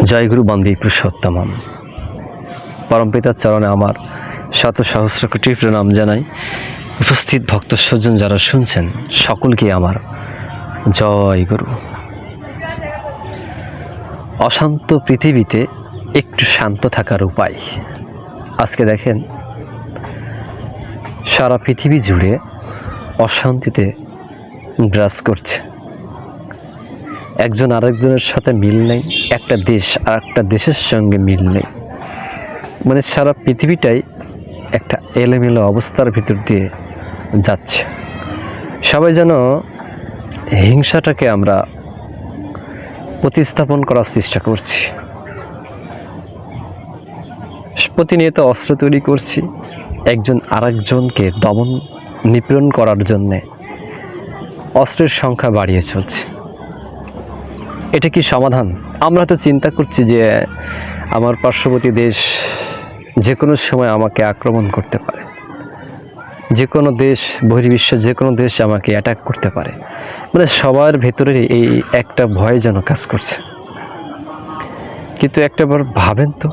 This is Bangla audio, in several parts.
জয়গুরু বন্দে পুরুষোত্তমম। পরমপিতার চরণে আমার শত সহস্র কোটি প্রণাম জানাই। উপস্থিত ভক্ত স্বজন যারা শুনছেন, সকলকে আমার জয় গুরু অশান্ত পৃথিবীতে একটু শান্ত থাকার উপায়। আজকে দেখেন, সারা পৃথিবী জুড়ে অশান্তিতে গ্রাস করছে। একজন আরেকজনের সাথে মিল নেই, একটা দেশ আর একটা দেশের সঙ্গে মিল নেই। মানে সারা পৃথিবীটাই একটা এলোমেলো অবস্থার ভিতর দিয়ে যাচ্ছে। সবাই যেন হিংসাটাকে আমরা প্রতিস্থাপন করার চেষ্টা করছি। প্রতিনিয়ত অস্ত্র তৈরি করছি, একজন আরেকজনকে দমন নিপীড়ন করার জন্যে। অস্ত্রের সংখ্যা বাড়িয়ে চলছে। এটা কি সমাধান? আমরা তো চিন্তা করছি যে আমার পার্শ্ববর্তী দেশ যে কোনো সময় আমাকে আক্রমণ করতে পারে। যে কোনো দেশ, বহির্বিশ্ব যে কোনো দেশ আমাকে অ্যাটাক করতে পারে। মানে সবার ভেতরে এই একটা ভয় যেন কাজ করছে। কিন্তু একটা বার ভাবেন তো,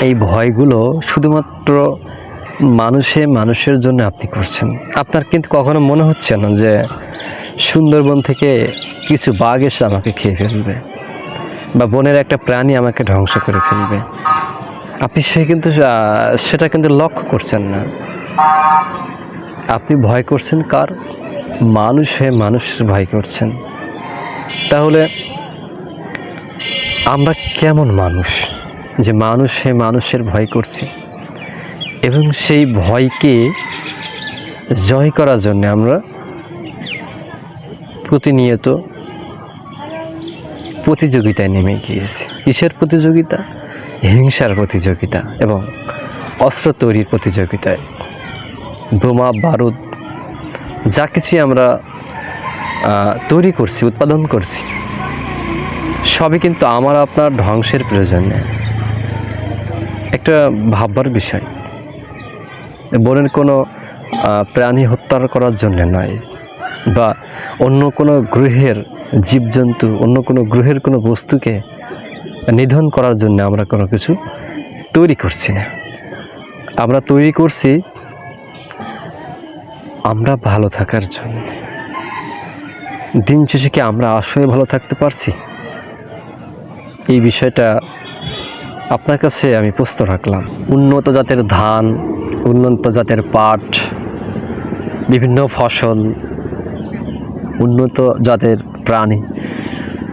এই ভয়গুলো শুধুমাত্র মানুষে মানুষের জন্য আপনি করছেন। আপনার কিন্তু কখনো মনে হচ্ছে না যে সুন্দরবন থেকে কিছু বাঘ এসে আমাকে খেয়ে ফেলবে বা বনের একটা প্রাণী আমাকে ধ্বংস করে ফেলবে। আপনি সে কিন্তু সেটা কিন্তু লক্ষ্য করছেন না। আপনি ভয় করছেন কার? মানুষ হয়ে মানুষের ভয় করছেন। তাহলে আমরা কেমন মানুষ যে মানুষ হয়ে মানুষের ভয় করছি? এবং সেই ভয়কে জয় করার জন্য আমরা প্রতিনিয়ত প্রতিযোগিতায় নেমে গিয়েছি। কিসের প্রতিযোগিতা? হিংসার প্রতিযোগিতা এবং অস্ত্র তৈরির প্রতিযোগিতায়। বোমা, বারুদ, যা কিছুই আমরা তৈরি করছি, উৎপাদন করছি, সবই কিন্তু আমার, আপনার ধ্বংসের প্রয়োজন। একটা ভাববার বিষয়। বনের কোনো প্রাণী হত্যা করার জন্য নয়। বা অন্য কোনো গ্রহের জীবজন্তু, অন্য কোনো গ্রহের কোনো বস্তুকে নিধন করার জন্য আমরা কোনো কিছু তৈরি করছি না। আমরা তৈরি করছি আমরা ভালো থাকার জন্য। দিন শেষে কি আমরা আসলে ভালো থাকতে পারছি? এই বিষয়টা আপনার কাছে আমি প্রশ্ন রাখলাম। উন্নত জাতের ধান উন্নত জাতের পাট, বিভিন্ন ফসল, উন্নত জাতের প্রাণী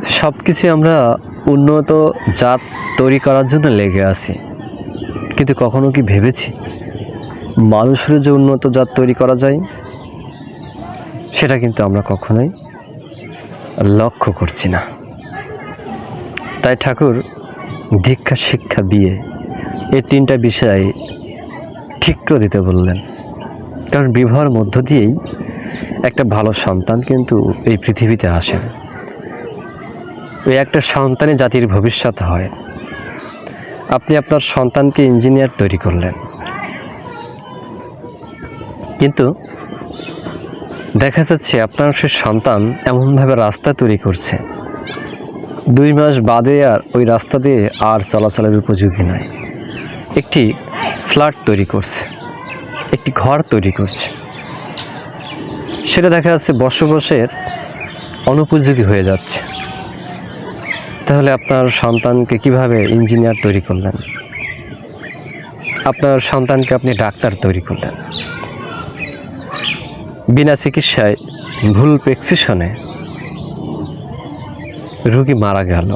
সব কিছু আমরা উন্নত জাত তৈরি করার জন্য লেগে আছি। কিন্তু কখনো কি ভেবেছি? মানুষের যে উন্নত জাত তৈরি করা যায়, সেটা কিন্তু আমরা কখনোই লক্ষ্য করছি না। তাই ঠাকুর, দীক্ষা, শিক্ষা বিয়ে এই তিনটা বিষয় ঠিক করে দিতে বললেন। কারণ বিবাহের মধ্য দিয়েই একটা ভালো সন্তান কিন্তু এই পৃথিবীতে আসেন ওই একটা সন্তানই জাতির ভবিষ্যৎ হয়। আপনি আপনার সন্তানকে ইঞ্জিনিয়ার তৈরি করলেন। কিন্তু দেখা যাচ্ছে আপনার সে সন্তান এমনভাবে রাস্তা তৈরি করছে। দুই মাস বাদে আর ওই রাস্তা দিয়ে আর চলাচলের উপযোগী নয়। একটি ফ্ল্যাট তৈরি করছে, একটি ঘর তৈরি করছে। সেটা দেখা যাচ্ছে বসবাসের অনুপযোগী হয়ে যাচ্ছে। তাহলে আপনার সন্তানকে কীভাবে ইঞ্জিনিয়ার তৈরি করলেন? আপনার সন্তানকে আপনি ডাক্তার তৈরি করলেন। বিনা চিকিৎসায় ভুল প্রেসক্রিপশনে রুগী মারা গেল।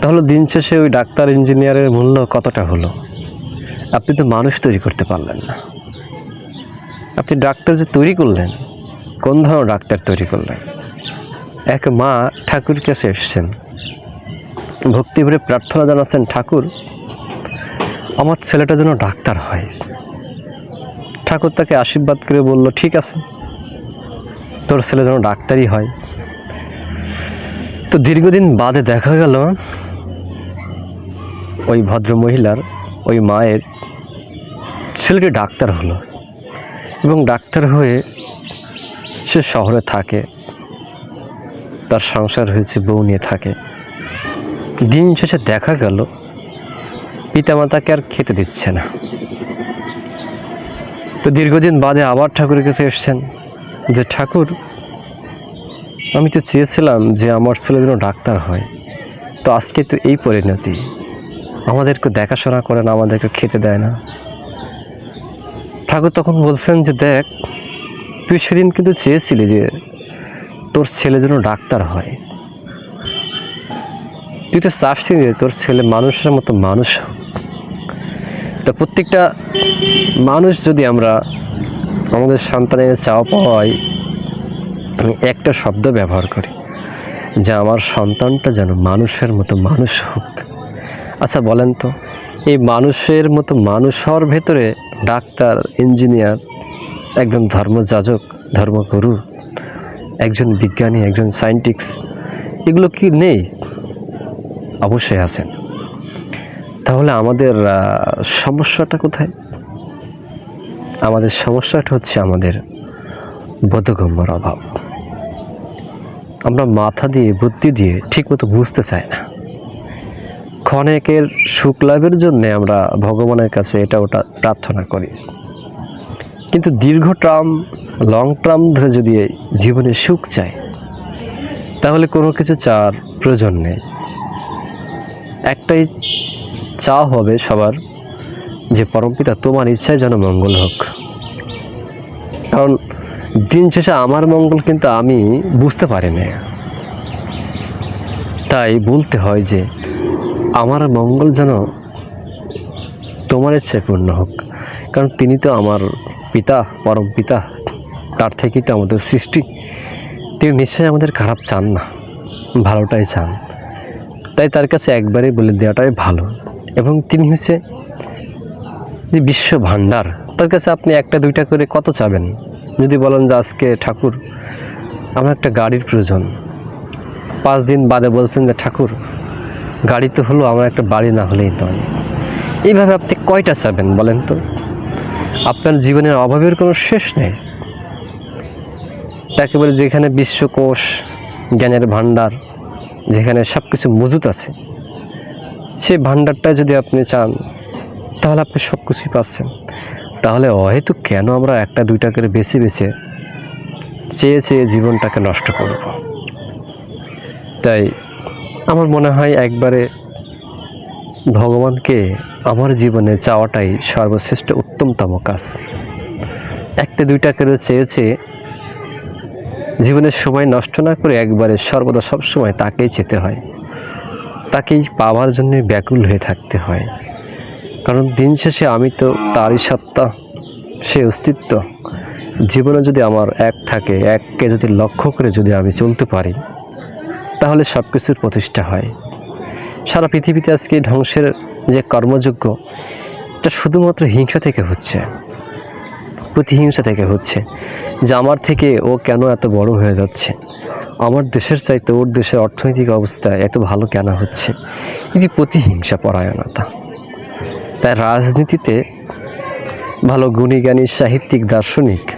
তাহলে দিন শেষে ওই ডাক্তার, ইঞ্জিনিয়ারের মূল্য কতটা হলো? আপনি তো মানুষ তৈরি করতে পারলেন না। আপনি ডাক্তার যে তৈরি করলেন, কোন ধরনের ডাক্তার তৈরি করলেন? এক মা ঠাকুর কাছে এসছেন। ভক্তি ভরে প্রার্থনা জানাচ্ছেন, ঠাকুর, আমার ছেলেটা যেন ডাক্তার হয়। ঠাকুর তাকে আশীর্বাদ করে বলল, ঠিক আছে, তোর ছেলে যেন ডাক্তারই হয়। তো দীর্ঘদিন বাদে দেখা গেল, ওই ভদ্র মহিলার ওই মায়ের ছেলেটি ডাক্তার হলো এবং ডাক্তার হয়ে সে শহরে থাকে। তার সংসার হয়েছে, বউ নিয়ে থাকে। দিন শেষে দেখা গেল পিতামাতাকে আর খেতে দিচ্ছে না। তো দীর্ঘদিন বাদে আবার ঠাকুরের কাছে এসছেন যে, ঠাকুর, আমি তো চেয়েছিলাম যে আমার ছেলে যেন ডাক্তার হয়। তো আজকে তো এই পরিণতি। আমাদেরকে দেখাশোনা করেন, আমাদেরকে খেতে দেয় না। ঠাকুর তখন বলছেন যে, দেখ, তুই সেদিন কিন্তু চেয়েছিলি যে তোর ছেলে যেন ডাক্তার হয়। তুই তো চাচ্ছিস যে তোর ছেলে মানুষের মতো মানুষ তা প্রত্যেকটা মানুষ যদি আমরা আমাদের সন্তানের চাওয়া পাওয়ায় একটা শব্দ ব্যবহার করি যে, আমার সন্তানটা যেন মানুষের মতো মানুষ হোক। আচ্ছা বলেন তো, এই মানুষের মতো মানুষ হওয়ার ভেতরে ডাক্তার, ইঞ্জিনিয়ার, একজন ধর্মযাজক, ধর্মগুরু, একজন বিজ্ঞানী, একজন সায়েন্টিক্স এগুলো কি নেই? অবশ্যই আছেন তাহলে আমাদের সমস্যাটা কোথায়? আমাদের সমস্যাটা হচ্ছে আমাদের বোধগম্যর অভাব। আমরা মাথা দিয়ে, বুদ্ধি দিয়ে ঠিকমতো বুঝতে চাই না। ক্ষণেকের সুখ লাভের জন্যে আমরা ভগবানের কাছে এটা ওটা প্রার্থনা করি। কিন্তু দীর্ঘ টার্ম, লং টার্ম ধরে যদি জীবনে সুখ চাই, তাহলে কোনো কিছু চাওয়ার প্রয়োজন নেই। একটাই চা হবে সবার, যে পরমপিতা তোমার ইচ্ছায় যেন মঙ্গল হোক। কারণ দিন শেষে আমার মঙ্গল কিন্তু আমি বুঝতে পারি না তাই বলতে হয় যে আমার মঙ্গল যেন তোমার ইচ্ছায় পূর্ণ হোক। কারণ তিনি তো আমার পিতা, পরম পিতা, তার থেকেই তো আমাদের সৃষ্টি। তিনি নিশ্চয়ই আমাদের খারাপ চান না, ভালোটাই চান। তাই তার কাছে একবারেই বলে দেওয়াটাই ভালো। এবং তিনি হচ্ছে যে বিশ্ব ভাণ্ডার। তার কাছে আপনি একটা, দুইটা করে কত চাবেন? যদি বলেন যে আজকে ঠাকুর, আমার একটা গাড়ির প্রয়োজন। পাঁচ দিন বাদে বলছেন যে, ঠাকুর গাড়ি তো হলো, আমার একটা বাড়ি না হলেই নয় এইভাবে আপনি কয়টা চাবেন বলেন তো? আপনার জীবনের অভাবের কোনো শেষ নেই? তাকে বলে যেখানে বিশ্বকোষ, জ্ঞানের ভাণ্ডার, যেখানে সব কিছু মজুত আছে, সেই ভাণ্ডারটা যদি আপনি চান, তাহলে আপনি সব কিছুই পাচ্ছেন। তাহলে অহেতু কেন আমরা একটা, দুইটা করে বেছে বেছে চেয়ে চেয়ে জীবনটাকে নষ্ট করব? তাই আমার মনে হয় একবারে ভগবানকে আমার জীবনে চাওয়াটাই সর্বশ্রেষ্ঠ উত্তমতম কাজ। একটা দুইটা করে চেয়ে চেয়ে জীবনের সময় নষ্ট না করে একবারে সর্বদা সবসময় তাকেই যেতে হয়। তাকেই পাওয়ার জন্য ব্যাকুল হয়ে থাকতে হয়। কারণ দিন শেষে আমি তো তারই সত্তা, সে অস্তিত্ব। জীবনে যদি আমার এক থাকে, এককে যদি লক্ষ্য করে যদি আমি চলতে পারি তাহলে সব কিছুর প্রতিষ্ঠা হয়। সারা পৃথিবীতে আজকে ধ্বংসের যে কর্মযোগ্য এটা শুধুমাত্র হিংসা থেকে হচ্ছে। প্রতিহিংসা থেকে হচ্ছে। যে আমার থেকে ও কেন এত বড় হয়ে যাচ্ছে? আমার দেশের চাইতে ওর দেশের অর্থনৈতিক অবস্থা এত ভালো কেন হচ্ছে? এই যে প্রতিহিংসা পরায়ণতা। তাই রাজনীতিতে ভালো গুণী জ্ঞানী সাহিত্যিক, দার্শনিক,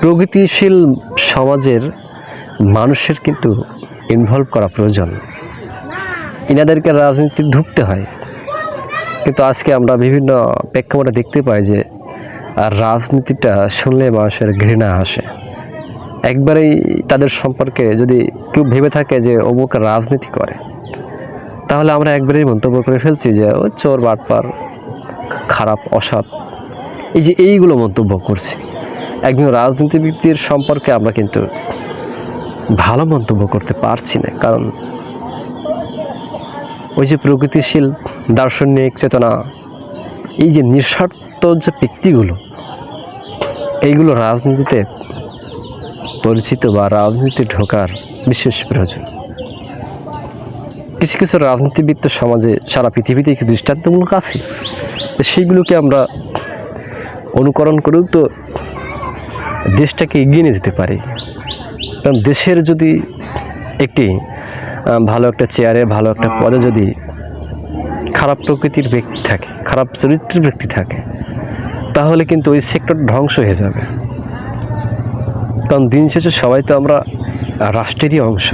প্রগতিশীল সমাজের মানুষের কিন্তু ইনভলভ করা প্রয়োজন। ইনাদেরকে রাজনীতি ঢুকতে হয়। কিন্তু আজকে আমরা বিভিন্ন প্রেক্ষাপটে দেখতে পাই যে, আর রাজনীতিটা শুনলে মানুষের ঘৃণা আসে। একবারেই তাদের সম্পর্কে যদি কেউ ভেবে থাকে যে, অমুক রাজনীতি করে, তাহলে আমরা একবারেই মন্তব্য করে ফেলছি যে, ও চোর, বাটপার, খারাপ, অসৎ। এই যে এইগুলো মন্তব্য করছি। একজন রাজনীতিবিদদের সম্পর্কে আমরা কিন্তু ভালো মন্তব্য করতে পারছি না, কারণ ওই যে প্রগতিশীল দার্শনিক চেতনা, এই যে নিঃস্বার্থ যে ব্যক্তিগুলো, এইগুলো রাজনীতিতে পরিচিত বা রাজনীতি ঢোকার বিশেষ প্রয়োজন। কিছু কিছু রাজনীতিবিদ তো সমাজে সারা পৃথিবীতে কিছু দৃষ্টান্তমূলক আছে সেইগুলোকে আমরা অনুকরণ করেও তো দেশটাকে এগিয়ে নিয়ে যেতে পারি। কারণ দেশের যদি একটি ভালো একটা চেয়ারে, ভালো একটা পদে যদি খারাপ প্রকৃতির ব্যক্তি থাকে, খারাপ চরিত্রের ব্যক্তি থাকে, তাহলে কিন্তু ওই সেক্টর ধ্বংস হয়ে যাবে। কারণ দিন শেষে সবাই তো আমরা রাষ্ট্রেরই অংশ।